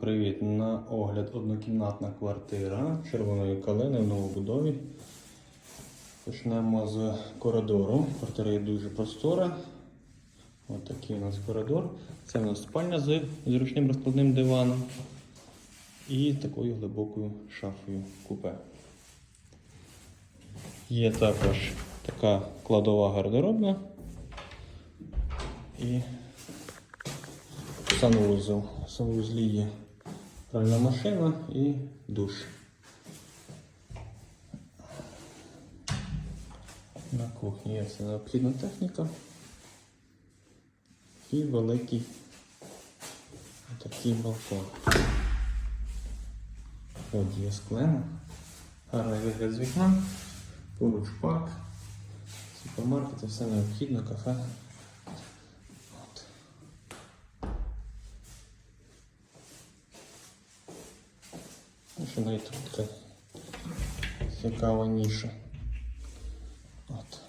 Привіт. На огляд однокімнатна квартира червоної калини в новобудові. Почнемо з коридору. Квартира є дуже простора. Ось такий у нас коридор. Це у нас спальня з зручним розкладним диваном і такою глибокою шафою купе. Є також така кладова гардеробна і санвузол. В є пральна машина і душ. На кухні є вся необхідна техніка і великий такий балкон. От є склена, гарний вигляд з вікна, поруч парк, супермаркет, все необхідне, кафе. І ще навіть тут така цікава ніша. От.